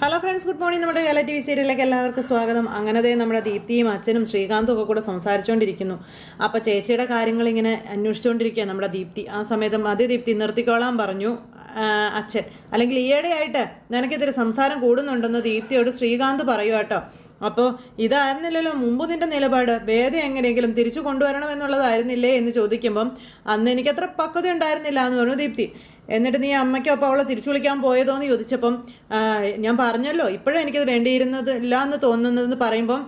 Hello friends good morning നമ്മുടെ Kerala T V സീരിയലിലേക്ക് എല്ലാവർക്കും സ്വാഗതം. അങ്ങനത്തെ നമ്മുടെ ദീപ്തിയും അച്ഛനും ശ്രീകാന്തും ഒക്കെ കൂടെ സംസാരിച്ചുകൊണ്ടിരിക്കുന്നു അപ്പോൾ ചേച്ചിയുടെ കാര്യങ്ങൾ ഇങ്ങനെ അന്വേഷിച്ചുകൊണ്ടിരിക്കുക നമ്മുടെ ദീപ്തി ആ സമയത്ത് മതി ദീപ്തി നിർത്തിക്കോളാൻ പറഞ്ഞു അച്ഛൻ. അല്ലെങ്കിൽ ഈയിടെയായിട്ട് നിനക്കിതിരി സംസാരം കൂടുന്നുണ്ടെന്ന് ദീപ്തിയോട് ശ്രീകാന്ത് പറയുക കേട്ടോ. അപ്പോൾ ഇതായിരുന്നില്ലല്ലോ മുമ്പ് നിന്റെ നിലപാട്. വേദം എങ്ങനെയെങ്കിലും തിരിച്ചു കൊണ്ടുവരണം എന്നുള്ളതായിരുന്നില്ലേ എന്ന് ചോദിക്കുമ്പം അന്ന് എനിക്കത്ര പക്വത ഉണ്ടായിരുന്നില്ല എന്ന് പറഞ്ഞു ദീപ്തി. എന്നിട്ട് നീ അമ്മയ്ക്കൊപ്പം അവളെ തിരിച്ചു വിളിക്കാൻ പോയതോ എന്ന് ചോദിച്ചപ്പം ഞാൻ പറഞ്ഞല്ലോ ഇപ്പോഴും എനിക്കത് വേണ്ടിയിരുന്നത് ഇല്ല എന്ന് തോന്നുന്നതെന്ന് പറയുമ്പം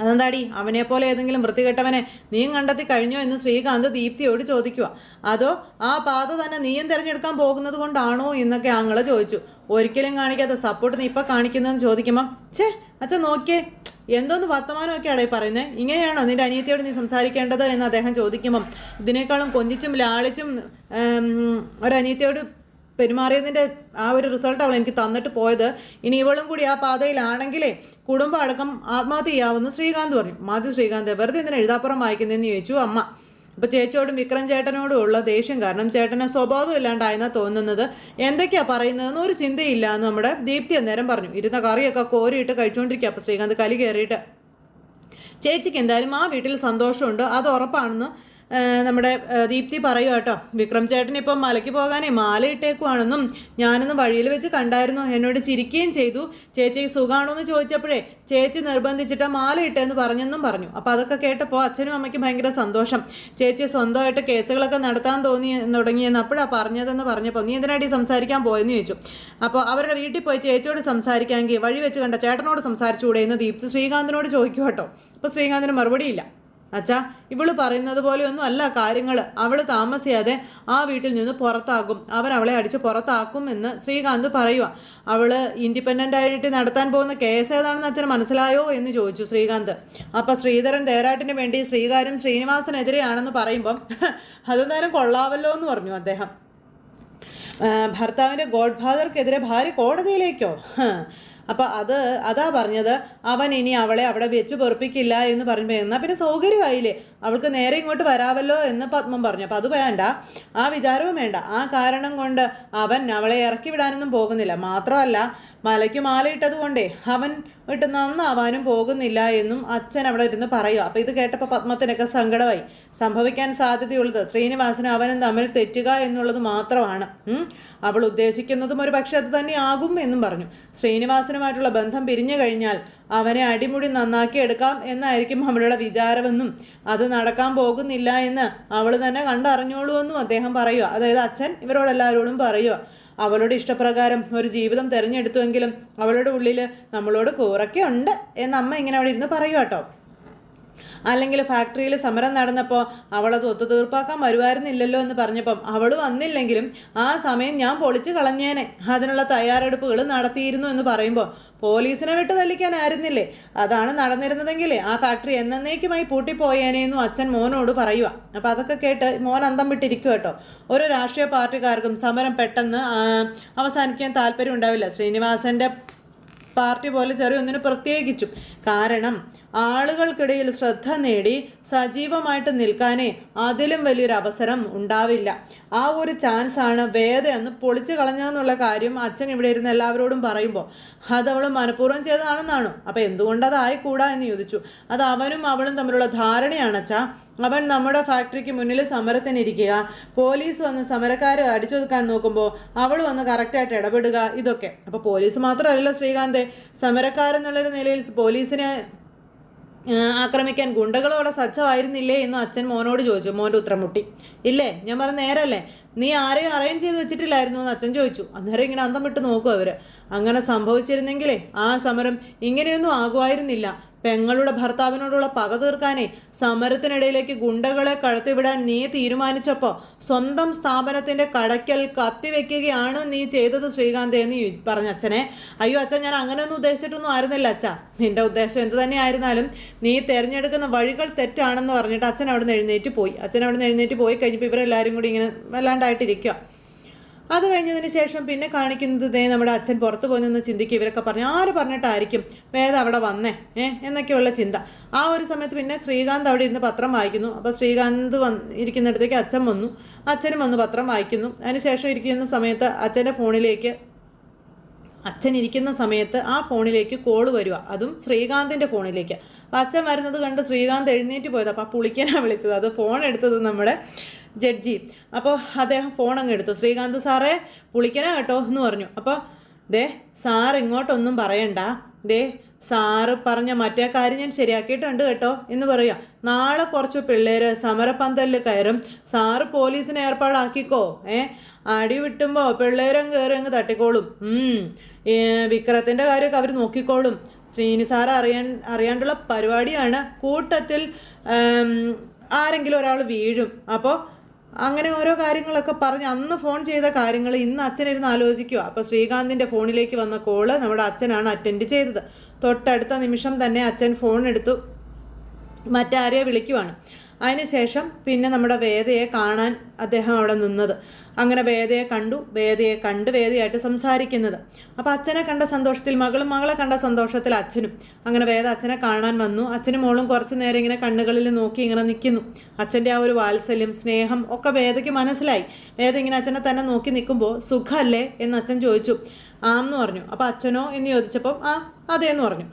അതെന്താടി? അവനെ പോലെ ഏതെങ്കിലും വൃത്തികെട്ടവനെ നീയും കണ്ടെത്തി കഴിഞ്ഞോ? എന്ന് ശ്രീകാന്ത് ദീപ്തിയോട് ചോദിക്കുക അതോ ആ പാത തന്നെ നീയും തിരഞ്ഞെടുക്കാൻ പോകുന്നത് കൊണ്ടാണോ? എന്നൊക്കെ ആങ്ങളെ ചോദിച്ചു. ഒരിക്കലും കാണിക്കാത്ത സപ്പോർട്ട് നീ ഇപ്പം കാണിക്കുന്നതെന്ന് ചോദിക്കുമ്പം ഛേ അച്ഛൻ നോക്കിയേ എന്തോന്ന് വർത്തമാനമൊക്കെയാണ് ഈ പറയുന്നത് ഇങ്ങനെയാണോ നിന്റെ അനിയത്തിയോട് നീ സംസാരിക്കേണ്ടത് എന്ന് അദ്ദേഹം ചോദിക്കുമ്പം ഇതിനേക്കാളും കൊഞ്ചിച്ചും ലാളിച്ചും ഒരനിയത്തിയോട് പെരുമാറിയതിന്റെ ആ ഒരു റിസൾട്ട് അവൾ എനിക്ക് തന്നിട്ട് പോയത്. ഇനി ഇവളും കൂടി ആ പാതയിലാണെങ്കിലേ കുടുംബം അടക്കം ആത്മഹത്യ ചെയ്യാമെന്ന് ശ്രീകാന്ത് പറഞ്ഞു മാതി ശ്രീകാന്ത് വെറുതെ എന്തിനാ എഴുതാപ്പുറം വായിക്കുന്നതെന്ന് ചോദിച്ചു അമ്മ. അപ്പോൾ ചേച്ചിയോടും വിക്രം ചേട്ടനോടും ഉള്ള ദേഷ്യം കാരണം ചേട്ടനെ സ്വഭാവം ഇല്ലാണ്ടായെന്നാ തോന്നുന്നത്. എന്തൊക്കെയാ പറയുന്നതെന്ന് ഒരു ചിന്തയില്ല എന്ന് നമ്മുടെ ദീപ്തി അന്നേരം പറഞ്ഞു. ഇരുന്ന കറിയൊക്കെ കോരിയിട്ട് കഴിച്ചുകൊണ്ടിരിക്കുക അപ്പോൾ ശ്രീകാന്ത് കലി കയറിയിട്ട് ചേച്ചിക്ക് എന്തായാലും ആ വീട്ടിൽ സന്തോഷമുണ്ട്. അത് ഉറപ്പാണെന്ന് നമ്മുടെ ദീപ്തി പറയുക കേട്ടോ. വിക്രം ചേട്ടൻ ഇപ്പം മലയ്ക്ക് പോകാനേ മാല ഇട്ടേക്കുവാണെന്നും ഞാനൊന്ന് വഴിയിൽ വെച്ച് കണ്ടായിരുന്നു. എന്നോട് ചിരിക്കുകയും ചെയ്തു. ചേച്ചിക്ക് സുഖമാണോ എന്ന് ചോദിച്ചപ്പോഴേ ചേച്ചി നിർബന്ധിച്ചിട്ട് മാല ഇട്ടേന്ന് പറഞ്ഞെന്നും പറഞ്ഞു. അപ്പോൾ അതൊക്കെ കേട്ടപ്പോൾ അച്ഛനും അമ്മയ്ക്കും ഭയങ്കര സന്തോഷം. ചേച്ചി സ്വന്തമായിട്ട് കേസുകളൊക്കെ നടത്താൻ തോന്നി തുടങ്ങിയെന്ന് അപ്പോഴാണ് പറഞ്ഞതെന്ന് പറഞ്ഞപ്പോൾ നീ എന്തിനാടി സംസാരിക്കാൻ പോയെന്ന് ചോദിച്ചു. അപ്പോൾ അവരുടെ വീട്ടിൽ പോയി ചേച്ചിയോട് സംസാരിക്കാമെങ്കിൽ വഴി വെച്ച് കണ്ട ചേട്ടനോട് സംസാരിച്ചുകൂടെ എന്ന് ദീപ്തി ശ്രീകാന്തിനോട് ചോദിക്കും കേട്ടോ. അപ്പോൾ ശ്രീകാന്തിന് മറുപടിയില്ല. അച്ഛാ ഇവൾ പറയുന്നത് പോലെയൊന്നും അല്ല കാര്യങ്ങൾ അവൾ താമസിയാതെ ആ വീട്ടിൽ നിന്ന് പുറത്താക്കും അവൻ അവളെ അടിച്ച് പുറത്താക്കും എന്ന് ശ്രീകാന്ത് പറയുക അവൾ ഇൻഡിപെൻഡന്റ് ആയിട്ട് നടത്താൻ പോകുന്ന കേസ് ഏതാണെന്ന് അച്ഛന് മനസ്സിലായോ എന്ന് ചോദിച്ചു ശ്രീകാന്ത്. അപ്പം ശ്രീധരൻ തേരാട്ടിന് വേണ്ടി ശ്രീകാര്യം ശ്രീനിവാസനെതിരെയാണെന്ന് പറയുമ്പം അതെന്തായാലും കൊള്ളാവല്ലോ എന്ന് പറഞ്ഞു അദ്ദേഹം. ഭർത്താവിന്റെ ഗോഡ് ഫാദർക്കെതിരെ ഭാര്യ കോടതിയിലേക്കോ? ഹ. അപ്പം അത് അതാ പറഞ്ഞത് അവൻ ഇനി അവളെ അവിടെ വെച്ച് പൊറപ്പിക്കില്ല എന്ന് പറയുമ്പോൾ എന്നാൽ പിന്നെ സൗകര്യമായില്ലേ അവൾക്ക് നേരെ ഇങ്ങോട്ട് വരാവല്ലോ എന്ന് പത്മം പറഞ്ഞു. അപ്പം അത് വേണ്ട. ആ വിചാരവും വേണ്ട. ആ കാരണം കൊണ്ട് അവൻ അവളെ ഇറക്കി വിടാനൊന്നും പോകുന്നില്ല. മാത്രമല്ല മലയ്ക്ക് മാലയിട്ടത് കൊണ്ടേ അവൻ ഇട്ട് നന്നാവാനും പോകുന്നില്ല എന്നും അച്ഛൻ അവിടെ ഇരുന്ന് പറയുക അപ്പോൾ ഇത് കേട്ടപ്പോൾ പത്മത്തിനൊക്കെ സങ്കടമായി. സംഭവിക്കാൻ സാധ്യതയുള്ളത് ശ്രീനിവാസനും അവനും തമ്മിൽ തെറ്റുക എന്നുള്ളത് മാത്രമാണ്. അവൾ ഉദ്ദേശിക്കുന്നതും ഒരു പക്ഷേ അത് തന്നെ ആകും എന്നും പറഞ്ഞു. ശ്രീനിവാസനുമായിട്ടുള്ള ബന്ധം പിരിഞ്ഞു കഴിഞ്ഞാൽ അവനെ അടിമുടി നന്നാക്കി എടുക്കാം എന്നായിരിക്കും അവളുടെ വിചാരമെന്നും അത് നടക്കാൻ പോകുന്നില്ല എന്ന് അവൾ തന്നെ കണ്ടറിഞ്ഞോളൂ എന്നും അദ്ദേഹം പറയുക. അതായത് അച്ഛൻ ഇവരോടെല്ലാവരോടും പറയുക. അവളുടെ ഇഷ്ടപ്രകാരം ഒരു ജീവിതം തിരഞ്ഞെടുത്തുവെങ്കിലും അവളുടെ ഉള്ളിൽ നമ്മളോട് കൂറൊക്കെ ഉണ്ട് എന്ന് അമ്മ ഇങ്ങനെ അവിടെ ഇരുന്ന് പറയുക കേട്ടോ. അല്ലെങ്കിൽ ഫാക്ടറിയിൽ സമരം നടന്നപ്പോൾ അവളത് ഒത്തുതീർപ്പാക്കാൻ വരുമായിരുന്നില്ലല്ലോ എന്ന് പറഞ്ഞപ്പം അവൾ വന്നില്ലെങ്കിലും ആ സമയം ഞാൻ പൊളിച്ചു കളഞ്ഞേനെ. അതിനുള്ള തയ്യാറെടുപ്പുകൾ നടത്തിയിരുന്നു എന്ന് പറയുമ്പോൾ പോലീസിനെ വിട്ട് തല്ലിക്കാനായിരുന്നില്ലേ? അതാണ് നടന്നിരുന്നതെങ്കിലേ ആ ഫാക്ടറി എന്നേക്കുമായി പൂട്ടിപ്പോയേനെയെന്നും അച്ഛൻ മോനോട് പറയുക അപ്പം അതൊക്കെ കേട്ട് മോൻ അന്തം വിട്ടിരിക്കുക കേട്ടോ. ഒരു രാഷ്ട്രീയ പാർട്ടിക്കാർക്കും സമരം പെട്ടെന്ന് അവസാനിക്കാൻ താല്പര്യം ഉണ്ടാവില്ല. ശ്രീനിവാസന്റെ പാർട്ടി പോലെ ചെറിയൊന്നിന് പ്രത്യേകിച്ചും. കാരണം ആളുകൾക്കിടയിൽ ശ്രദ്ധ നേടി സജീവമായിട്ട് നിൽക്കാനേ അതിലും വലിയൊരു അവസരം ഉണ്ടാവില്ല. ആ ഒരു ചാൻസ് ആണ് വേദ എന്ന് പൊളിച്ചു കളഞ്ഞെന്നുള്ള കാര്യം അച്ഛൻ ഇവിടെ ഇരുന്ന് എല്ലാവരോടും പറയുമ്പോൾ അത് അവൾ മനഃപൂർവം ചെയ്തതാണെന്നാണോ? അപ്പോൾ എന്തുകൊണ്ട് അതായിക്കൂടാ എന്ന് ചോദിച്ചു. അത് അവനും അവളും തമ്മിലുള്ള ധാരണയാണ് അച്ഛാ. അവൻ നമ്മുടെ ഫാക്ടറിക്ക് മുന്നിൽ സമരത്തിനിരിക്കുക പോലീസ് വന്ന് സമരക്കാരെ അടിച്ചൊതുക്കാൻ നോക്കുമ്പോൾ അവൾ വന്ന് കറക്റ്റായിട്ട് ഇടപെടുക ഇതൊക്കെ. അപ്പോൾ പോലീസ് മാത്രമല്ലല്ലോ ശ്രീകാന്തെ സമരക്കാരെന്നുള്ളൊരു നിലയിൽ പോലീസിനെ ആക്രമിക്കാൻ. ഗുണ്ടകളോടെ സജ്ജമായിരുന്നില്ലേ എന്ന് അച്ഛൻ മോനോട് ചോദിച്ചു. മോന്റെ ഉത്തരം മുട്ടി. ഇല്ലേ? ഞാൻ പറഞ്ഞ നേരല്ലേ? നീ ആരെയും അറേഞ്ച് ചെയ്ത് വെച്ചിട്ടില്ലായിരുന്നു എന്ന് അച്ഛൻ ചോദിച്ചു. അന്നേരം ഇങ്ങനെ അന്തം വിട്ട് നോക്കും അവർ അങ്ങനെ സംഭവിച്ചിരുന്നെങ്കിലേ ആ സമരം ഇങ്ങനെയൊന്നും ആകുമായിരുന്നില്ല. പെങ്ങളുടെ ഭർത്താവിനോടുള്ള പക തീർക്കാനേ സമരത്തിനിടയിലേക്ക് ഗുണ്ടകളെ കടത്തിവിടാൻ നീ തീരുമാനിച്ചപ്പോൾ സ്വന്തം സ്ഥാപനത്തിന്റെ കടയ്ക്കൽ കത്തിവെക്കുകയാണ് നീ ചെയ്തത് ശ്രീകാന്ത് എന്ന് പറഞ്ഞ അച്ഛനെ. അയ്യോ അച്ഛൻ ഞാൻ അങ്ങനെയൊന്നും ഉദ്ദേശിച്ചിട്ടൊന്നും ആയിരുന്നില്ല അച്ഛ. നിന്റെ ഉദ്ദേശം എന്ത് തന്നെ ആയിരുന്നാലും നീ തിരഞ്ഞെടുക്കുന്ന വഴികൾ തെറ്റാണെന്ന് പറഞ്ഞിട്ട് അച്ഛൻ അവിടെ നിന്ന് എഴുന്നേറ്റ് പോയി. അച്ഛൻ അവിടെ നിന്ന് എഴുന്നേറ്റ് പോയി കഴിഞ്ഞപ്പോൾ ഇവരെല്ലാവരും കൂടി ഇങ്ങനെ വല്ലാണ്ടായിട്ടിരിക്കുക അത് കഴിഞ്ഞതിന് ശേഷം പിന്നെ കാണിക്കുന്നത് ദേ നമ്മുടെ അച്ഛൻ പുറത്തു പോയി നിന്ന് ചിന്തിക്കുക. ഇവരൊക്കെ പറഞ്ഞു ആര് പറഞ്ഞിട്ടായിരിക്കും വേദ അവിടെ വന്നേ? ഏ എന്നൊക്കെയുള്ള ചിന്ത. ആ ഒരു സമയത്ത് പിന്നെ ശ്രീകാന്ത് അവിടെ ഇരുന്ന് പത്രം വായിക്കുന്നു. അപ്പോൾ ശ്രീകാന്ത് വന്ന് ഇരിക്കുന്നിടത്തേക്ക് അച്ഛൻ വന്നു. അച്ഛനും വന്ന് പത്രം വായിക്കുന്നു. അതിനുശേഷം ഇരിക്കുന്ന സമയത്ത് അച്ഛന്റെ ഫോണിലേക്ക് അച്ഛൻ ഇരിക്കുന്ന സമയത്ത് ആ ഫോണിലേക്ക് കോൾ വരിക അതും ശ്രീകാന്തിന്റെ ഫോണിലേക്ക്. അപ്പം അച്ഛൻ വരുന്നത് കണ്ട് ശ്രീകാന്ത് എഴുന്നേറ്റ് പോയത്. അപ്പോൾ പുളിക്കനാണ് വിളിച്ചത്. അത് ഫോൺ എടുത്തത് നമ്മുടെ ജഡ്ജി. അപ്പോൾ അദ്ദേഹം ഫോൺ അങ്ങ് എടുത്തു. ശ്രീകാന്ത് സാറേ പുളിക്കന കേട്ടോ എന്ന് പറഞ്ഞു. അപ്പോൾ ദേ സാർ ഇങ്ങോട്ടൊന്നും പറയണ്ട. ദേ സാറ് പറഞ്ഞ മറ്റേ കാര്യം ഞാൻ ശരിയാക്കിയിട്ടുണ്ട് കേട്ടോ എന്ന് പറയാം. നാളെ കുറച്ച് പിള്ളേർ സമരപ്പന്തലിൽ കയറും. സാറ് പോലീസിനെ ഏർപ്പാടാക്കിക്കോ ഏ? അടി വിട്ടുമ്പോൾ പിള്ളേരും കയറി അങ്ങ് തട്ടിക്കോളും. വിക്രത്തിന്റെ കാര്യമൊക്കെ അവർ നോക്കിക്കോളും. ശ്രീനി സാർ അറിയാൻ അറിയാണ്ടുള്ള പരിപാടിയാണ്. കൂട്ടത്തിൽ ആരെങ്കിലും ഒരാൾ വീഴും. അപ്പോൾ അങ്ങനെ ഓരോ കാര്യങ്ങളൊക്കെ പറഞ്ഞ് അന്ന് ഫോൺ ചെയ്ത കാര്യങ്ങൾ ഇന്ന് അച്ഛനിരുന്ന് ആലോചിക്കുക അപ്പോൾ ശ്രീകാന്തിന്റെ ഫോണിലേക്ക് വന്ന കോൾ നമ്മുടെ അച്ഛനാണ് അറ്റൻഡ് ചെയ്തത്. തൊട്ടടുത്ത നിമിഷം തന്നെ അച്ഛൻ ഫോൺ എടുത്തു. മറ്റാരെയോ വിളിക്കുവാണ്. അതിനുശേഷം പിന്നെ നമ്മുടെ വേദയെ കാണാൻ അദ്ദേഹം അവിടെ നിന്നത്. അങ്ങനെ വേദയെ കണ്ടു വേദയെ കണ്ട് വേദയായിട്ട് സംസാരിക്കുന്നത്. അപ്പോൾ അച്ഛനെ കണ്ട സന്തോഷത്തിൽ മകളും മകളെ കണ്ട സന്തോഷത്തിൽ അച്ഛനും. അങ്ങനെ വേദ അച്ഛനെ കാണാൻ വന്നു. അച്ഛനും മോളും കുറച്ച് നേരം ഇങ്ങനെ കണ്ണുകളിൽ നോക്കി ഇങ്ങനെ നിൽക്കുന്നു. അച്ഛന്റെ ആ ഒരു വാത്സല്യം സ്നേഹം ഒക്കെ വേദയ്ക്ക് മനസ്സിലായി. വേദ ഇങ്ങനെ അച്ഛനെ തന്നെ നോക്കി നിൽക്കുമ്പോൾ സുഖമല്ലേ എന്ന് അച്ഛൻ ചോദിച്ചു. ആന്ന് പറഞ്ഞു. അപ്പോൾ അച്ഛനോ എന്ന് ചോദിച്ചപ്പോൾ ആ അതേന്ന് പറഞ്ഞു.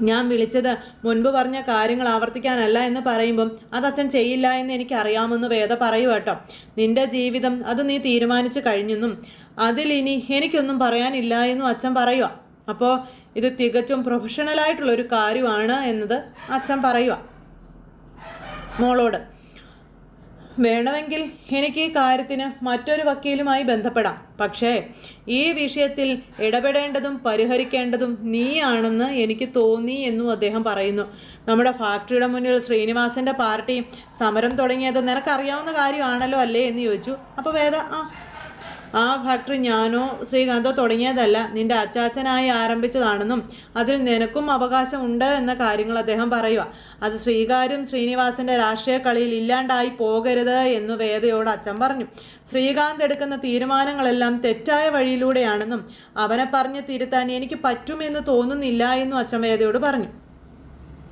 ഞാൻ വിളിച്ചത് മുൻപ് പറഞ്ഞ കാര്യങ്ങൾ ആവർത്തിക്കാനല്ല എന്ന് പറയുമ്പം അത് അച്ഛൻ ചെയ്യില്ല എന്ന് എനിക്കറിയാമെന്ന് വേദ പറയൂ കേട്ടോ. നിന്റെ ജീവിതം അത് നീ തീരുമാനിച്ചു കഴിഞ്ഞെന്നും അതിലിനി എനിക്കൊന്നും പറയാനില്ല എന്നും അച്ഛൻ പറയുക അപ്പോൾ ഇത് തികച്ചും പ്രൊഫഷണലായിട്ടുള്ളൊരു കാര്യമാണ് എന്നത് അച്ഛൻ പറയുക മോളോട്. വേണമെങ്കിൽ എനിക്ക് ഈ കാര്യത്തിന് മറ്റൊരു വക്കീലുമായി ബന്ധപ്പെടാം. പക്ഷേ ഈ വിഷയത്തിൽ ഇടപെടേണ്ടതും പരിഹരിക്കേണ്ടതും നീയാണെന്ന് എനിക്ക് തോന്നി എന്നും അദ്ദേഹം പറയുന്നു. നമ്മുടെ ഫാക്ടറിയുടെ മുന്നിൽ ശ്രീനിവാസന്റെ പാർട്ടി സമരം തുടങ്ങിയത് നിനക്കറിയാവുന്ന കാര്യമാണല്ലോ അല്ലേ എന്ന് ചോദിച്ചു. അപ്പോൾ വേദ ആ ആ ഫാക്ടറി ഞാനോ ശ്രീകാന്തോ തുടങ്ങിയതല്ല. നിന്റെ അച്ചാച്ചനായി ആരംഭിച്ചതാണെന്നും അതിൽ നിനക്കും അവകാശം ഉണ്ട് എന്ന കാര്യങ്ങൾ അദ്ദേഹം പറയുക. അത് ശ്രീകാര്യം ശ്രീനിവാസന്റെ രാഷ്ട്രീയ കളിയിൽ ഇല്ലാണ്ടായി പോകരുത് എന്ന് വേദയോട് അച്ഛൻ പറഞ്ഞു. ശ്രീകാന്ത് എടുക്കുന്ന തീരുമാനങ്ങളെല്ലാം തെറ്റായ വഴിയിലൂടെയാണെന്നും അവനെ പറഞ്ഞ് തിരുത്താൻ എനിക്ക് പറ്റുമെന്ന് തോന്നുന്നില്ല എന്നും അച്ഛൻ വേദയോട് പറഞ്ഞു.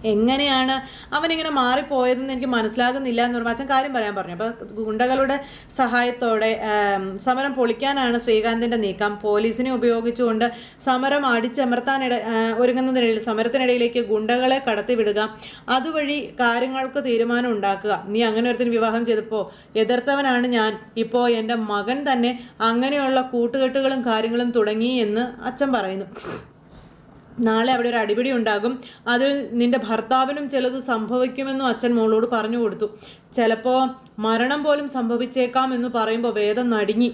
എങ്ങനെയാണ് അവനിങ്ങനെ മാറിപ്പോയതെന്ന് എനിക്ക് മനസ്സിലാകുന്നില്ല എന്ന് പറയുമ്പോൾ അച്ഛൻ കാര്യം പറയാൻ പറഞ്ഞു. അപ്പോൾ ഗുണ്ടകളുടെ സഹായത്തോടെ സമരം പൊളിക്കാനാണ് ശ്രീകാന്തിന്റെ നീക്കം. പോലീസിനെ ഉപയോഗിച്ചുകൊണ്ട് സമരം അടിച്ചമർത്താനിട ഒരുങ്ങുന്നതിനിടയിൽ സമരത്തിനിടയിലേക്ക് ഗുണ്ടകളെ കടത്തിവിടുക. അതുവഴി കാര്യങ്ങൾക്ക് തീരുമാനം ഉണ്ടാക്കുക. നീ അങ്ങനെ ഒരുത്തിന് വിവാഹം ചെയ്തപ്പോൾ എതിർത്തവനാണ് ഞാൻ. ഇപ്പോൾ എന്റെ മകൻ തന്നെ അങ്ങനെയുള്ള കൂട്ടുകെട്ടുകളും കാര്യങ്ങളും തുടങ്ങി എന്ന് അച്ഛൻ പറയുന്നു. നാളെ അവിടെ ഒരു അടിപിടി ഉണ്ടാകും. അതിൽ നിന്റെ ഭർത്താവിനും ചിലത് സംഭവിക്കുമെന്നും അച്ഛൻ മോളോട് പറഞ്ഞു കൊടുത്തു. ചിലപ്പോൾ മരണം പോലും സംഭവിച്ചേക്കാം എന്ന് പറയുമ്പോൾ വേദം നടുങ്ങി.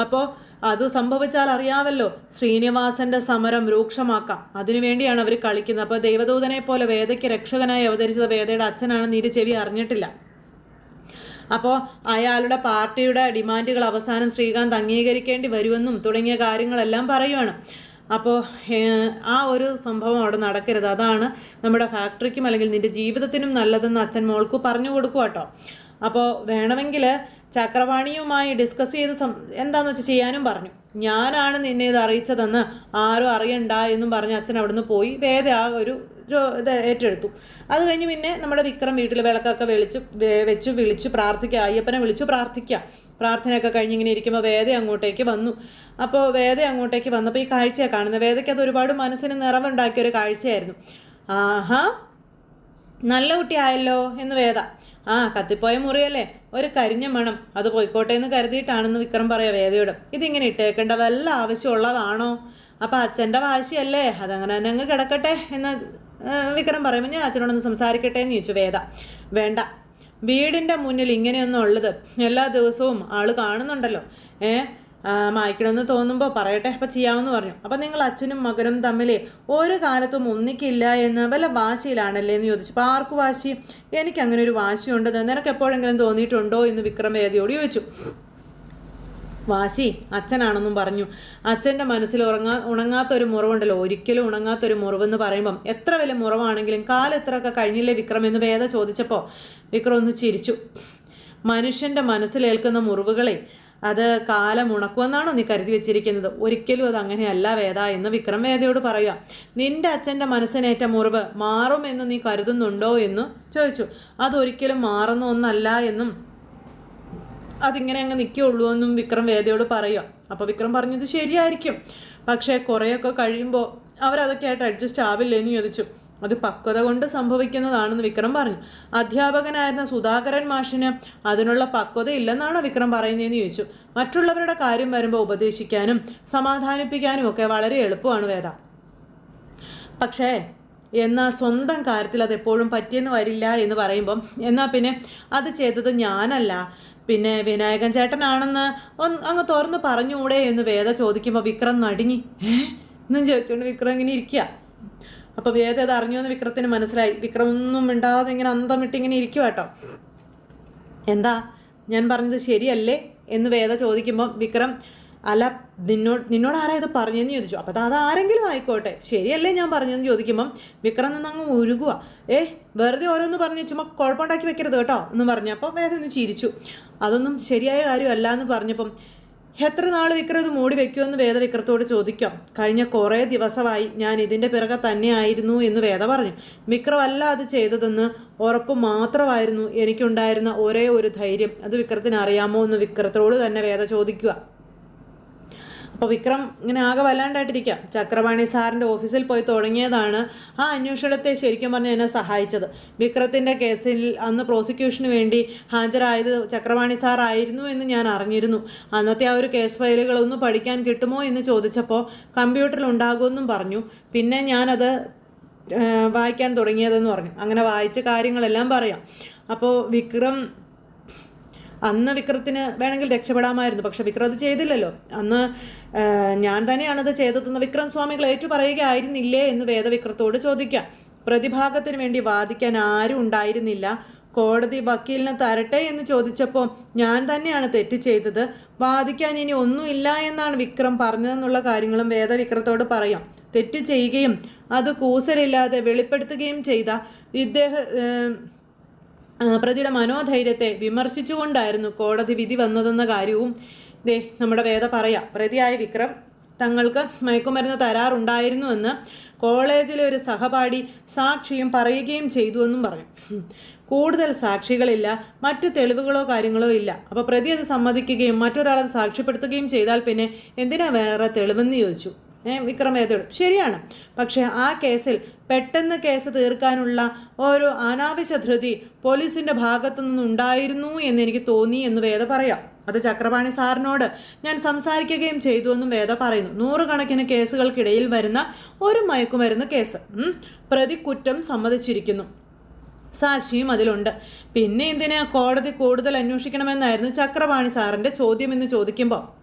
അപ്പോൾ അത് സംഭവിച്ചാൽ അറിയാവല്ലോ ശ്രീനിവാസന്റെ സമരം രൂക്ഷമാക്കാം. അതിനുവേണ്ടിയാണ് അവർ കളിക്കുന്നത്. അപ്പോൾ ദൈവദൂതനെ പോലെ വേദയ്ക്ക് രക്ഷകനായി അവതരിച്ചത് വേദയുടെ അച്ഛനാണ് നീര് ചെവി അറിഞ്ഞിട്ടില്ല. അപ്പോൾ അയാളുടെ പാർട്ടിയുടെ ഡിമാൻഡുകൾ അവസാനം ശ്രീകാന്ത് അംഗീകരിക്കേണ്ടി വരുമെന്നും തുടങ്ങിയ കാര്യങ്ങളെല്ലാം പറയുവാണ്. അപ്പോൾ ആ ഒരു സംഭവം അവിടെ നടക്കരുത്. അതാണ് നമ്മുടെ ഫാക്ടറിക്കും അല്ലെങ്കിൽ നിന്റെ ജീവിതത്തിനും നല്ലതെന്ന് അച്ഛൻ മോൾക്ക് പറഞ്ഞു കൊടുക്കുക കേട്ടോ അപ്പോൾ വേണമെങ്കിൽ ചക്രവാണിയുമായി ഡിസ്കസ് ചെയ്ത് സം എന്താണെന്ന് വെച്ചാൽ ചെയ്യാനും പറഞ്ഞു. ഞാനാണ് നിന്നെ ഇത് അറിയിച്ചതെന്ന് ആരും അറിയണ്ട എന്നും പറഞ്ഞ് അച്ഛൻ അവിടുന്ന് പോയി വേദ ആ ഒരു ഇത് ഏറ്റെടുത്തു. അത് കഴിഞ്ഞ് പിന്നെ നമ്മുടെ വിക്രം വീട്ടിൽ വിളക്കൊക്കെ വെളിച്ച് വെച്ച് വിളിച്ച് പ്രാർത്ഥിക്കുക അയ്യപ്പനെ വിളിച്ച് പ്രാർത്ഥിക്കുക പ്രാർത്ഥനയൊക്കെ കഴിഞ്ഞ് ഇങ്ങനെ ഇരിക്കുമ്പോൾ വേദ അങ്ങോട്ടേക്ക് വന്നു. അപ്പോൾ വേദ അങ്ങോട്ടേക്ക് വന്നപ്പോൾ ഈ കാഴ്ചയാണ് കാണുന്നത് വേദയ്ക്ക് അത് ഒരുപാട് മനസ്സിന് നിറവുണ്ടാക്കിയ ഒരു കാഴ്ചയായിരുന്നു. ആഹാ നല്ല കുട്ടിയായല്ലോ എന്ന് വേദ. ആ കത്തിപ്പോയ മുറിയല്ലേ? ഒരു കരിഞ്ഞ മണം. അത് പോയിക്കോട്ടെ എന്ന് കരുതിയിട്ടാണെന്ന് വിക്രം പറയുക വേദയോട്. ഇതിങ്ങനെ ഇട്ടേക്കേണ്ട വല്ല ആവശ്യമുള്ളതാണോ അപ്പം അച്ഛന്റെ വാശിയല്ലേ? അതങ്ങനെ തന്നെ അങ്ങ് കിടക്കട്ടെ എന്ന് വിക്രം പറയുമ്പോൾ ഞാൻ അച്ഛനോടൊന്ന് സംസാരിക്കട്ടെ എന്ന് ചോദിച്ചു വേദ. വേണ്ട വീടിന്റെ മുന്നിൽ ഇങ്ങനെയൊന്നും ഉള്ളത് എല്ലാ ദിവസവും ആൾ കാണുന്നുണ്ടല്ലോ. ഏ? മായ്ക്കണമെന്ന് തോന്നുമ്പോൾ പറയട്ടെ. അപ്പം ചെയ്യാമെന്ന് പറഞ്ഞു. അപ്പം നിങ്ങൾ അച്ഛനും മകനും തമ്മിൽ ഒരു കാലത്തും ഒന്നിക്കില്ല എന്ന് വല്ല വാശിയിലാണല്ലേ എന്ന് ചോദിച്ചു. അപ്പോൾ ആർക്ക് വാശി? എനിക്കങ്ങനെ ഒരു വാശിയുണ്ടെന്ന് നിനക്ക് എപ്പോഴെങ്കിലും തോന്നിയിട്ടുണ്ടോ എന്ന് വിക്രം വേദിയോട് ചോദിച്ചു. വാശി അച്ഛനാണെന്നും പറഞ്ഞു. അച്ഛന്റെ മനസ്സിൽ ഉറങ്ങാ ഉണങ്ങാത്തൊരു മുറിവുണ്ടല്ലോ. ഒരിക്കലും ഉണങ്ങാത്തൊരു മുറിവെന്ന് പറയുമ്പം എത്ര വലിയ മുറിവാണെങ്കിലും കാലെത്രയൊക്കെ കഴിഞ്ഞില്ലേ വിക്രം എന്ന് വേദ ചോദിച്ചപ്പോൾ വിക്രം ഒന്ന് ചിരിച്ചു. മനുഷ്യന്റെ മനസ്സിലേൽക്കുന്ന മുറിവുകളെ അത് കാലം ഉണക്കുമെന്നാണോ നീ കരുതി വെച്ചിരിക്കുന്നത്? ഒരിക്കലും അത് അങ്ങനെയല്ല വേദ എന്ന് വിക്രം വേദയോട് പറയുക. നിന്റെ അച്ഛന്റെ മനസ്സിനേറ്റ മുറിവ് മാറുമെന്ന് നീ കരുതുന്നുണ്ടോ എന്ന് ചോദിച്ചു. അതൊരിക്കലും മാറുന്ന ഒന്നല്ല എന്നും അതിങ്ങനെ അങ്ങ് നിൽക്കുകയുള്ളൂ എന്നും വിക്രം വേദയോട് പറയുക അപ്പോൾ വിക്രം പറഞ്ഞത് ശരിയായിരിക്കും. പക്ഷേ കുറേയൊക്കെ കഴിയുമ്പോൾ അവരതൊക്കെ ആയിട്ട് അഡ്ജസ്റ്റ് ആവില്ലേന്ന് ചോദിച്ചു. അത് പക്വത കൊണ്ട് സംഭവിക്കുന്നതാണെന്ന് വിക്രം പറഞ്ഞു. അധ്യാപകനായിരുന്ന സുധാകരൻ മാഷിന് അതിനുള്ള പക്വത ഇല്ലെന്നാണ് വിക്രം പറയുന്നതെന്ന് ചോദിച്ചു. മറ്റുള്ളവരുടെ കാര്യം വരുമ്പോൾ ഉപദേശിക്കാനും സമാധാനിപ്പിക്കാനും ഒക്കെ വളരെ എളുപ്പമാണ് വേദ. പക്ഷേ എന്നാൽ സ്വന്തം കാര്യത്തിൽ അത് എപ്പോഴും പറ്റിയെന്ന് വരില്ല എന്ന് പറയുമ്പം എന്നാൽ പിന്നെ അത് ചെയ്തത് ഞാനല്ല. പിന്നെ വിനായകൻ ചേട്ടനാണെന്ന് ഒന്ന് അങ്ങ് തുറന്ന് പറഞ്ഞുകൂടെ എന്ന് വേദ ചോദിക്കുമ്പോൾ വിക്രം നടുങ്ങി. എന്നും ചോദിച്ചുകൊണ്ട് വിക്രം ഇങ്ങനെ ഇരിക്കുക അപ്പോൾ വേദ അത് അറിഞ്ഞു എന്ന് വിക്രത്തിന് മനസ്സിലായി. വിക്രം ഒന്നും മിണ്ടാതെ ഇങ്ങനെ അന്തം വിട്ട് ഇങ്ങനെ ഇരിക്കുക കേട്ടോ. എന്താ? ഞാൻ പറഞ്ഞത് ശരിയല്ലേ? എന്ന് വേദ ചോദിക്കുമ്പോൾ വിക്രം അല്ല നിന്നോട് നിന്നോട് ആരാ ഇത് പറഞ്ഞതെന്ന് ചോദിച്ചു. അപ്പോൾ അത് ആരെങ്കിലും ആയിക്കോട്ടെ. ശരിയല്ലേ ഞാൻ പറഞ്ഞതെന്ന് ചോദിക്കുമ്പം വിക്രം നിന്ന് അങ്ങ് ഉരുകുക ഏ വെറുതെ ഓരോന്ന് പറഞ്ഞ് ചുമ്മാ കുഴപ്പമുണ്ടാക്കി വെക്കരുത് കേട്ടോ എന്ന് പറഞ്ഞപ്പോൾ വേറെ ഒന്ന് ചിരിച്ചു. അതൊന്നും ശരിയായ കാര്യമല്ല എന്ന് പറഞ്ഞപ്പം എത്ര നാൾ വിക്രം ഇത് മൂടി വെക്കുമെന്ന് വേദ വിക്രത്തോട് ചോദിക്കാം. കഴിഞ്ഞ കുറേ ദിവസമായി ഞാൻ ഇതിന്റെ പിറകെ തന്നെയായിരുന്നു എന്ന് വേദ പറഞ്ഞു. വിക്രമല്ല അത് ചെയ്തതെന്ന് ഉറപ്പ് മാത്രമായിരുന്നു എനിക്കുണ്ടായിരുന്ന ഒരേ ഒരു ധൈര്യം. അത് വിക്രത്തിന് അറിയാമോ എന്ന് വിക്രത്തോട് തന്നെ വേദ ചോദിക്കുക അപ്പോൾ വിക്രം ഇങ്ങനെ ആകെ വല്ലാണ്ടായിട്ടിരിക്കുക ചക്രപാണി സാറിന്റെ ഓഫീസിൽ പോയി തുടങ്ങിയതാണ് ആ അന്വേഷണത്തെ ശരിക്കും പറഞ്ഞ് എന്നെ സഹായിച്ചത്. വിക്രത്തിന്റെ കേസിൽ അന്ന് പ്രോസിക്യൂഷന് വേണ്ടി ഹാജരായത് ചക്രപാണി സാറായിരുന്നു എന്ന് ഞാൻ അറിഞ്ഞിരുന്നു. അന്നത്തെ ആ ഒരു കേസ് ഫയലുകളൊന്നും പഠിക്കാൻ കിട്ടുമോ എന്ന് ചോദിച്ചപ്പോൾ കമ്പ്യൂട്ടറിൽ ഉണ്ടാകുമെന്നും പറഞ്ഞു. പിന്നെ ഞാനത് വായിക്കാൻ തുടങ്ങിയതെന്ന് പറഞ്ഞു. അങ്ങനെ വായിച്ച കാര്യങ്ങളെല്ലാം പറയാം. അപ്പോൾ വിക്രം അന്ന് വിക്രത്തിന് വേണമെങ്കിൽ രക്ഷപ്പെടാമായിരുന്നു പക്ഷെ വിക്രം അത് ചെയ്തില്ലല്ലോ. അന്ന് ഞാൻ തന്നെയാണത് ചെയ്തതെന്ന് വിക്രം സ്വാമികൾ ഏറ്റു പറയുകയായിരുന്നില്ലേ എന്ന് വേദവിക്രത്തോട് ചോദിക്കാം. പ്രതിഭാഗത്തിന് വേണ്ടി വാദിക്കാൻ ആരും ഉണ്ടായിരുന്നില്ല. കോടതി വക്കീലിനെ തരട്ടെ എന്ന് ചോദിച്ചപ്പോൾ ഞാൻ തന്നെയാണ് തെറ്റ് ചെയ്തത്. വാദിക്കാൻ ഇനി ഒന്നുമില്ല എന്നാണ് വിക്രം പറഞ്ഞതെന്നുള്ള കാര്യങ്ങളും വേദവിക്രത്തോട് പറയാം. തെറ്റ് ചെയ്യുകയും അത് കൂസലില്ലാതെ വെളിപ്പെടുത്തുകയും ചെയ്ത ഇദ്ദേഹം പ്രതിയുടെ മനോധൈര്യത്തെ വിമർശിച്ചുകൊണ്ടായിരുന്നു കോടതി വിധി വന്നതെന്ന കാര്യവും ദേ നമ്മുടെ വേദ പറയാം. പ്രതിയായ വിക്രം തങ്ങൾക്ക് മയക്കുമരുന്ന് തരാറുണ്ടായിരുന്നുവെന്ന് കോളേജിലെ ഒരു സഹപാഠി സാക്ഷിയും പറയുകയും ചെയ്തു എന്നും പറഞ്ഞു. കൂടുതൽ സാക്ഷികളില്ല മറ്റ് തെളിവുകളോ കാര്യങ്ങളോ ഇല്ല. അപ്പോൾ പ്രതി അത് സമ്മതിക്കുകയും മറ്റൊരാളത് സാക്ഷ്യപ്പെടുത്തുകയും ചെയ്താൽ പിന്നെ എന്തിനാ വേറെ തെളിവെന്ന് ചോദിച്ചു? വിക്രമേതയോട് ശരിയാണ്. പക്ഷേ ആ കേസിൽ പെട്ടെന്ന് കേസ് തീർക്കാനുള്ള ഒരു അനാവശ്യ ധൃതി പോലീസിന്റെ ഭാഗത്തു നിന്നുണ്ടായിരുന്നു എന്ന് എനിക്ക് തോന്നി എന്ന് വേദ പറയാം. അത് ചക്രപാണി സാറിനോട് ഞാൻ സംസാരിക്കുകയും ചെയ്തു എന്നും വേദ പറയുന്നു. നൂറുകണക്കിന് കേസുകൾക്കിടയിൽ വരുന്ന ഒരു മയക്കുമരുന്ന് കേസ്. പ്രതി കുറ്റം സമ്മതിച്ചിരിക്കുന്നു. സാക്ഷിയും അതിലുണ്ട്. പിന്നെ എന്തിനാ കോടതി കൂടുതൽ അന്വേഷിക്കണമെന്നായിരുന്നു ചക്രപാണി സാറിന്റെ ചോദ്യം എന്ന് ചോദിക്കുമ്പോൾ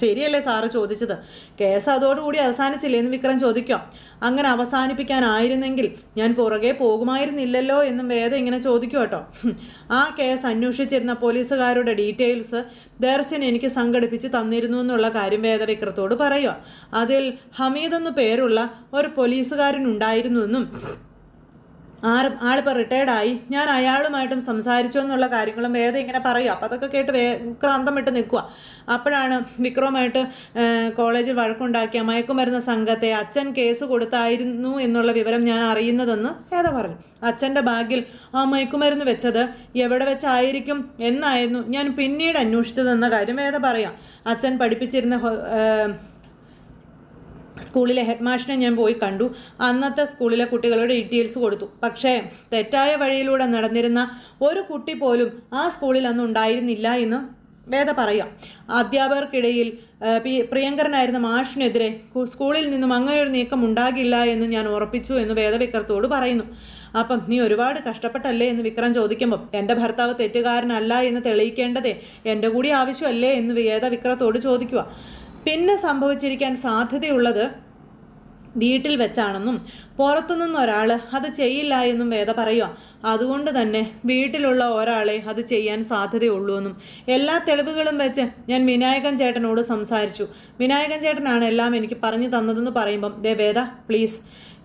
ശരിയല്ലേ സാറ് ചോദിച്ചത്? കേസ് അതോടുകൂടി അവസാനിച്ചില്ലേ എന്ന് വിക്രം ചോദിക്കാം. അങ്ങനെ അവസാനിപ്പിക്കാനായിരുന്നെങ്കിൽ ഞാൻ പുറകെ പോകുമായിരുന്നില്ലല്ലോ എന്നും വേദ ഇങ്ങനെ ചോദിക്കും കേട്ടോ. ആ കേസ് അന്വേഷിച്ചിരുന്ന പോലീസുകാരുടെ ഡീറ്റെയിൽസ് ദർശൻ എനിക്ക് സംഘടിപ്പിച്ച് തന്നിരുന്നു എന്നുള്ള കാര്യം വേദവിക്രത്തോട് പറയുക അതിൽ ഹമീദ് എന്നു പേരുള്ള ഒരു പോലീസുകാരനുണ്ടായിരുന്നുവെന്നും ആരും ആളിപ്പോൾ റിട്ടയർഡായി ഞാൻ അയാളുമായിട്ടും സംസാരിച്ചു എന്നുള്ള കാര്യങ്ങളും വേദം ഇങ്ങനെ പറയും. അപ്പോൾ അതൊക്കെ കേട്ട് വേ ക്രാന്തം വിട്ട് നിൽക്കുക അപ്പോഴാണ് വിക്രമായിട്ട് കോളേജിൽ വഴക്കുണ്ടാക്കിയ മയക്കുമരുന്ന സംഘത്തെ അച്ഛൻ കേസ് കൊടുത്തായിരുന്നു എന്നുള്ള വിവരം ഞാൻ അറിയുന്നതെന്ന് വേദ പറഞ്ഞു. അച്ഛന്റെ ബാഗിൽ ആ മയക്കുമരുന്ന് വെച്ചത് എവിടെ വെച്ചായിരിക്കും എന്നായിരുന്നു ഞാൻ പിന്നീട് അന്വേഷിച്ചതെന്ന കാര്യം വേദ പറയാം. അച്ഛൻ പഠിപ്പിച്ചിരുന്ന സ്കൂളിലെ ഹെഡ് മാഷിനെ ഞാൻ പോയി കണ്ടു. അന്നത്തെ സ്കൂളിലെ കുട്ടികളുടെ ഡീറ്റെയിൽസ് കൊടുത്തു. പക്ഷേ തെറ്റായ വഴിയിലൂടെ നടന്നിരുന്ന ഒരു കുട്ടി പോലും ആ സ്കൂളിൽ അന്ന് ഉണ്ടായിരുന്നില്ല എന്ന് വേദ പറയാം. അധ്യാപകർക്കിടയിൽ പ്രിയങ്കരനായിരുന്ന മാഷിനെതിരെ സ്കൂളിൽ നിന്നും അങ്ങനെ ഒരു നീക്കം ഉണ്ടാകില്ല എന്ന് ഞാൻ ഉറപ്പിച്ചു എന്ന് വേദവിക്രത്തോട് പറയുന്നു. അപ്പം നീ ഒരുപാട് കഷ്ടപ്പെട്ടല്ലേ എന്ന് വിക്രം ചോദിക്കുമ്പോൾ എന്റെ ഭർത്താവ് തെറ്റുകാരനല്ല എന്ന് തെളിയിക്കേണ്ടതേ? എന്റെ കൂടി ആവശ്യമല്ലേ? എന്ന് വേദവിക്രത്തോട് ചോദിക്കുക. പിന്നെ സംഭവിച്ചിരിക്കാൻ സാധ്യതയുള്ളത് വീട്ടിൽ വെച്ചാണെന്നും പുറത്തുനിന്ന് ഒരാൾ അത് ചെയ്യില്ല എന്നും വേദ പറയുക അതുകൊണ്ട് തന്നെ വീട്ടിലുള്ള ഒരാളെ അത് ചെയ്യാൻ സാധ്യതയുള്ളൂ എന്നും. എല്ലാ തെളിവുകളും വെച്ച് ഞാൻ വിനായകൻ ചേട്ടനോട് സംസാരിച്ചു. വിനായകൻ ചേട്ടനാണ് എല്ലാം എനിക്ക് പറഞ്ഞു തന്നതെന്ന് പറയുമ്പം ദേ വേദ പ്ലീസ്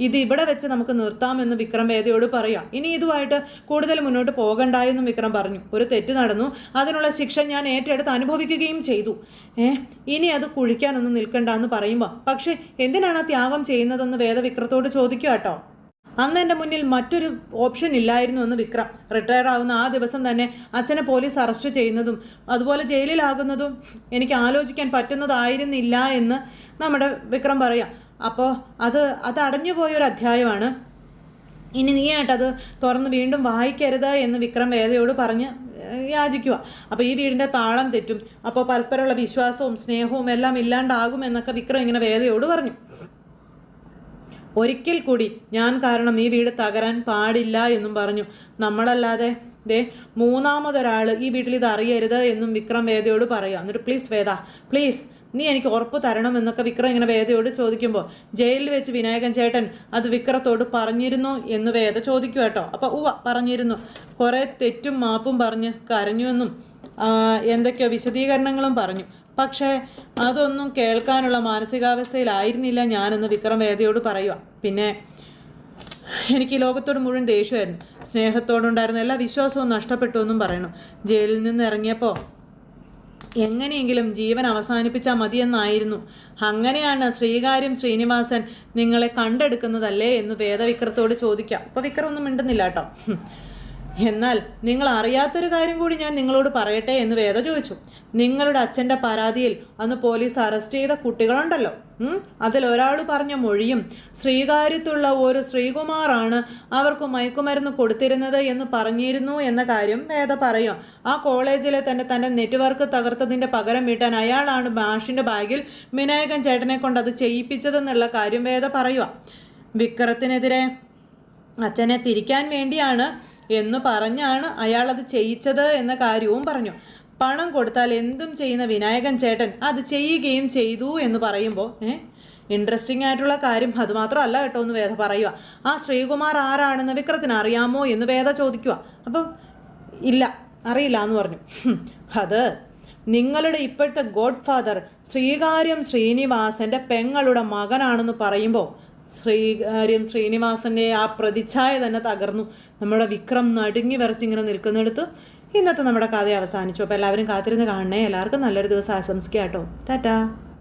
ഇത് ഇവിടെ വെച്ച് നമുക്ക് നിർത്താമെന്ന് വിക്രം വേദയോട് പറയാം. ഇനി ഇതുമായിട്ട് കൂടുതൽ മുന്നോട്ട് പോകണ്ടായെന്നും വിക്രം പറഞ്ഞു. ഒരു തെറ്റ് നടന്നു. അതിനുള്ള ശിക്ഷ ഞാൻ ഏറ്റെടുത്ത് അനുഭവിക്കുകയും ചെയ്തു. ഏ ഇനി അത് കുഴിക്കാനൊന്നും നിൽക്കണ്ട എന്ന് പറയുമ്പോൾ പക്ഷേ എന്തിനാണ് ആ ത്യാഗം ചെയ്യുന്നതെന്ന് വേദ വിക്രത്തോട് ചോദിക്കുക കേട്ടോ. അന്ന് എന്റെ മുന്നിൽ മറ്റൊരു ഓപ്ഷൻ ഇല്ലായിരുന്നു എന്ന് വിക്രം. റിട്ടയർ ആകുന്ന ആ ദിവസം തന്നെ അച്ഛനെ പോലീസ് അറസ്റ്റ് ചെയ്യുന്നതും അതുപോലെ ജയിലിലാകുന്നതും എനിക്ക് ആലോചിക്കാൻ പറ്റുന്നതായിരുന്നില്ല എന്ന് നമ്മുടെ വിക്രം പറയാം. അപ്പോൾ അത് അത് അടഞ്ഞു പോയൊരു അധ്യായമാണ്. ഇനി നീയായിട്ടത് തുറന്ന് വീണ്ടും വായിക്കരുത് എന്ന് വിക്രം വേദയോട് പറഞ്ഞ് യാചിക്കുക അപ്പോൾ ഈ വീടിന്റെ താളം തെറ്റും. അപ്പോൾ പരസ്പരമുള്ള വിശ്വാസവും സ്നേഹവും എല്ലാം ഇല്ലാണ്ടാകും എന്നൊക്കെ വിക്രം ഇങ്ങനെ വേദയോട് പറഞ്ഞു. ഒരിക്കൽ കൂടി ഞാൻ കാരണം ഈ വീട് തകരാൻ പാടില്ല എന്നും പറഞ്ഞു. നമ്മളല്ലാതെ ദേ മൂന്നാമതൊരാൾ ഈ വീട്ടിൽ ഇത് അറിയരുത് എന്നും വിക്രം വേദയോട് പറയുക എന്നിട്ട് പ്ലീസ് വേദ പ്ലീസ് നീ എനിക്ക് ഉറപ്പ് തരണം എന്നൊക്കെ വിക്രം ഇങ്ങനെ വേദയോട് ചോദിക്കുമ്പോൾ ജയിലിൽ വെച്ച് വിനായകൻ ചേട്ടൻ അത് വിക്രത്തോട് പറഞ്ഞിരുന്നു? എന്ന് വേദ ചോദിക്കും കേട്ടോ അപ്പോൾ ഉവ പറഞ്ഞിരുന്നു. കുറേ തെറ്റും മാപ്പും പറഞ്ഞ് കരഞ്ഞുവെന്നും എന്തൊക്കെയോ വിശദീകരണങ്ങളും പറഞ്ഞു. പക്ഷേ അതൊന്നും കേൾക്കാനുള്ള മാനസികാവസ്ഥയിലായിരുന്നില്ല ഞാനെന്ന് വിക്രം വേദയോട് പറയുക പിന്നെ എനിക്ക് ലോകത്തോട് മുഴുവൻ ദേഷ്യമായിരുന്നു. സ്നേഹത്തോടുണ്ടായിരുന്ന എല്ലാ വിശ്വാസവും നഷ്ടപ്പെട്ടു എന്നും പറയണം ജയിലിൽ നിന്ന് ഇറങ്ങിയപ്പോൾ എങ്ങനെയെങ്കിലും ജീവൻ അവസാനിപ്പിച്ചാൽ മതിയെന്നായിരുന്നു. അങ്ങനെയാണ് ശ്രീകാര്യം ശ്രീനിവാസൻ നിങ്ങളെ കണ്ടെടുക്കുന്നതല്ലേ എന്ന് വേദവിക്രത്തോട് ചോദിക്കാം. അപ്പോൾ വിക്രം ഒന്നും മിണ്ടുന്നില്ല കേട്ടോ. എന്നാൽ നിങ്ങൾ അറിയാത്തൊരു കാര്യം കൂടി ഞാൻ നിങ്ങളോട് പറയട്ടെ എന്ന് വേദ ചോദിച്ചു. നിങ്ങളുടെ അച്ഛന്റെ പരാതിയിൽ അന്ന് പോലീസ് അറസ്റ്റ് ചെയ്ത കുട്ടികളുണ്ടല്ലോ. അതിലൊരാൾ പറഞ്ഞ മൊഴിയും ശ്രീകാര്യത്തുള്ള ഒരു ശ്രീകുമാറാണ് അവർക്ക് മയക്കുമരുന്ന് കൊടുത്തിരുന്നത് എന്ന് പറഞ്ഞിരുന്നു എന്ന കാര്യം വേദ പറയും. ആ കോളേജിലെ തന്നെ തന്റെ നെറ്റ്വർക്ക് തകർത്തതിന്റെ പകരം വീട്ടാൻ അയാളാണ് മാഷിന്റെ ബാഗിൽ വിനായകൻ ചേട്ടനെ കൊണ്ട് അത് ചെയ്യിപ്പിച്ചതെന്നുള്ള കാര്യം വേദ പറയുക. വിക്രത്തിനെതിരെ അച്ഛനെ തിരിക്കാൻ വേണ്ടിയാണ് എന്ന് പറഞ്ഞാണ് അയാൾ അത് ചെയ്യിച്ചത് എന്ന കാര്യവും പറഞ്ഞു. പണം കൊടുത്താൽ എന്തും ചെയ്യുന്ന വിനായകൻ ചേട്ടൻ അത് ചെയ്യുകയും ചെയ്തു എന്ന് പറയുമ്പോൾ ഇൻട്രസ്റ്റിംഗ് ആയിട്ടുള്ള കാര്യം അതുമാത്രമല്ല കേട്ടോ എന്ന് വേദ പറയുക. ആ ശ്രീകുമാർ ആരാണെന്ന് വിക്രത്തിന് അറിയാമോ എന്ന് വേദ ചോദിക്കുക. അപ്പം ഇല്ല അറിയില്ല എന്ന് പറഞ്ഞു. അത് നിങ്ങളുടെ ഇപ്പോഴത്തെ ഗോഡ് ഫാദർ ശ്രീകാര്യം ശ്രീനിവാസന്റെ പെങ്ങളുടെ മകനാണെന്ന് പറയുമ്പോൾ ശ്രീകാര്യം ശ്രീനിവാസന്റെ ആ പ്രതിച്ഛായ തന്നെ തകർന്നു. നമ്മുടെ വിക്രം നടുങ്ങി വിറച്ചിങ്ങനെ നിൽക്കുന്നിടത്ത് ഇന്നത്തെ നമ്മുടെ കഥ അവസാനിച്ചു. അപ്പോൾ എല്ലാവരും കാത്തിരുന്ന് കാണണേ. എല്ലാവർക്കും നല്ലൊരു ദിവസം ആശംസിക്കാം കേട്ടോ. ടാറ്റാ.